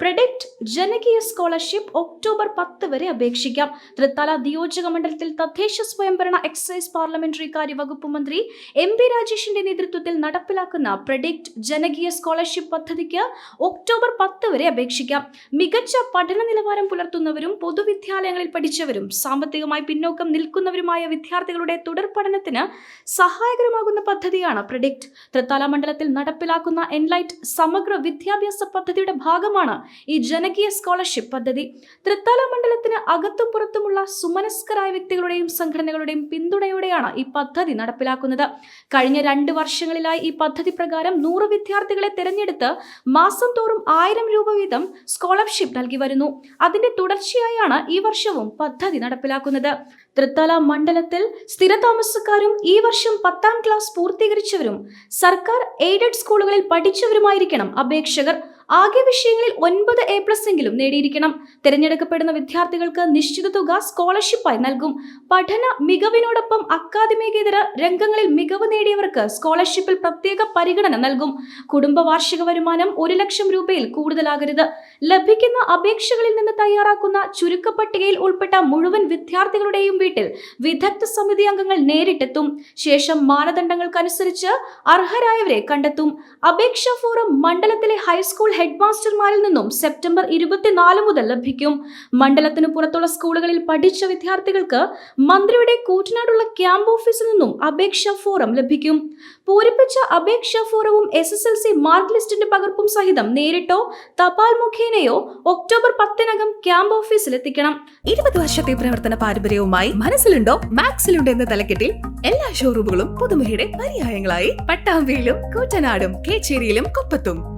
Product ജനകീയ scholarship October പത്ത് വരെ അപേക്ഷിക്കാം. തൃത്താല നിയോജക മണ്ഡലത്തിൽ തദ്ദേശ സ്വയംഭരണ എക്സൈസ് പാർലമെന്ററി കാര്യ വകുപ്പ് മന്ത്രി എം പി രാജേഷിന്റെ നേതൃത്വത്തിൽ നടപ്പിലാക്കുന്ന പ്രൊഡക്റ്റ് ജനകീയ സ്കോളർഷിപ്പ് പദ്ധതിക്ക് ഒക്ടോബർ പത്ത് വരെ അപേക്ഷിക്കാം. മികച്ച പഠന നിലവാരം പുലർത്തുന്നവരും പൊതുവിദ്യാലയങ്ങളിൽ പഠിച്ചവരും സാമ്പത്തികമായി പിന്നോക്കം നിൽക്കുന്നവരുമായ വിദ്യാർത്ഥികളുടെ തുടർ പഠനത്തിന് സഹായകരമാകുന്ന പദ്ധതിയാണ് പ്രൊഡക്റ്റ് തൃത്താല മണ്ഡലത്തിൽ നടപ്പിലാക്കുന്ന എൻലൈറ്റ് സമഗ്ര വിദ്യാഭ്യാസ പദ്ധതിയുടെ ഭാഗമാണ് ഈ ജനകീയ സ്കോളർഷിപ്പ് പദ്ധതി. തൃത്താല മണ്ഡലത്തിന് അകത്തും പുറത്തുമുള്ള സുമനസ്കരായ വ്യക്തികളുടെയും സംഘടനകളുടെയും പിന്തുണയോടെയാണ് ഈ പദ്ധതി നടപ്പിലാക്കുന്നത്. കഴിഞ്ഞ രണ്ട് വർഷങ്ങളിലായി ഈ പദ്ധതി പ്രകാരം നൂറ് വിദ്യാർത്ഥികളെ തിരഞ്ഞെടുത്ത് മാസം തോറും ആയിരം രൂപ വീതം സ്കോളർഷിപ്പ് നൽകി വരുന്നു. അതിന്റെ തുടർച്ചയായാണ് ഈ വർഷവും പദ്ധതി നടപ്പിലാക്കുന്നത്. തൃത്താല മണ്ഡലത്തിൽ സ്ഥിരതാമസക്കാരും ഈ വർഷം പത്താം ക്ലാസ് പൂർത്തീകരിച്ചവരും സർക്കാർ എയ്ഡഡ് സ്കൂളുകളിൽ പഠിച്ചവരുമായിരിക്കണം അപേക്ഷകർ. ആകെ വിഷയങ്ങളിൽ ഒൻപത് എ പ്ലസ് എങ്കിലും നേടിയിരിക്കണം. തിരഞ്ഞെടുക്കപ്പെടുന്ന വിദ്യാർത്ഥികൾക്ക് നിശ്ചിത തുക സ്കോളർഷിപ്പായി നൽകും. പഠന മികവിനോടൊപ്പം അക്കാദമികേതര രംഗങ്ങളിൽ മികവ് നേടിയവർക്ക് സ്കോളർഷിപ്പിൽ പ്രത്യേക പരിഗണന നൽകും. കുടുംബ വാർഷിക വരുമാനം ഒരു ലക്ഷം രൂപയിൽ കൂടുതലാകരുത്. ലഭിക്കുന്ന അപേക്ഷകളിൽ നിന്ന് തയ്യാറാക്കുന്ന ചുരുക്കപ്പട്ടികയിൽ ഉൾപ്പെട്ട മുഴുവൻ വിദ്യാർത്ഥികളുടെയും വീട്ടിൽ വിദഗ്ധ സമിതി അംഗങ്ങൾ നേരിട്ടെത്തും. ശേഷം മാനദണ്ഡങ്ങൾക്കനുസരിച്ച് അർഹരായവരെ കണ്ടെത്തും. അപേക്ഷാ ഫോറം മണ്ഡലത്തിലെ ഹൈസ്കൂൾ ഹെഡ് മാസ്റ്റർമാരിൽ നിന്നും സെപ്റ്റംബർ ഇരുപത്തിനാല് മുതൽ ലഭിക്കും. മണ്ഡലത്തിന് പുറത്തുള്ള സ്കൂളുകളിൽ പഠിച്ച വിദ്യാർത്ഥികൾക്ക് മന്ത്രിയുടെ കൂറ്റനാടുള്ള ക്യാമ്പ് ഓഫീസിൽ നിന്നും അപേക്ഷാ ഫോറം ലഭിക്കും. പൂരിപ്പിച്ച അപേക്ഷാ ഫോറവും S S L C mark ലിസ്റ്റിന്റെ പകർപ്പും സഹിതം നേരിട്ടോ തപാൽ മുഖേനയോ ഒക്ടോബർ പത്തിനകം ക്യാമ്പ് ഓഫീസിൽ എത്തിക്കണം. ഇരുപത് വർഷത്തെ പ്രവർത്തന പാരമ്പര്യവുമായി മനസ്സിലുണ്ടോ? മാക്സിലുണ്ടോ എന്ന തലക്കെട്ടിൽ എല്ലാ ഷോറൂമുകളും പുതുമുഖയുടെ പര്യായങ്ങളായി. പട്ടാമ്പിയിലും കൂറ്റനാടും കേച്ചേരിയിലും കൊപ്പത്തും.